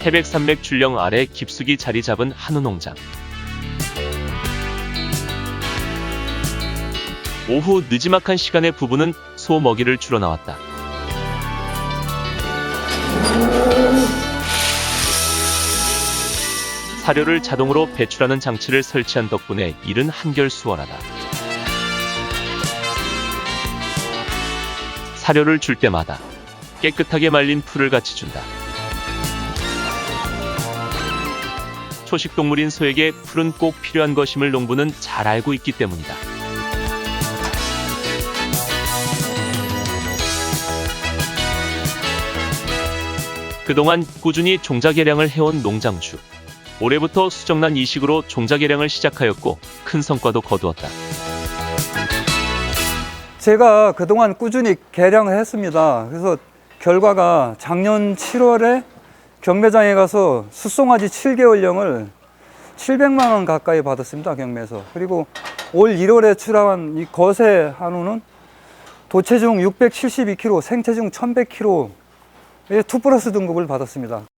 태백 산맥 줄령 아래 깊숙이 자리 잡은 한우 농장. 오후 늦지막한 시간에 부부는 소 먹이를 주러 나왔다. 사료를 자동으로 배출하는 장치를 설치한 덕분에 일은 한결 수월하다. 사료를 줄 때마다 깨끗하게 말린 풀을 같이 준다. 초식 동물인 소에게 풀은 꼭 필요한 것임을 농부는 잘 알고 있기 때문이다. 그동안 꾸준히 종자 개량을 해온 농장주. 올해부터 수정란 이식으로 종자 개량을 시작하였고 큰 성과도 거두었다. 제가 그동안 꾸준히 개량을 했습니다. 그래서 결과가 작년 7월에 경매장에 가서 숫송아지 7개월령을 700만 원 가까이 받았습니다. 경매에서. 그리고 올 1월에 출하한 이 거세 한우는 도체중 672kg, 생체중 1100kg의 투 플러스 등급을 받았습니다.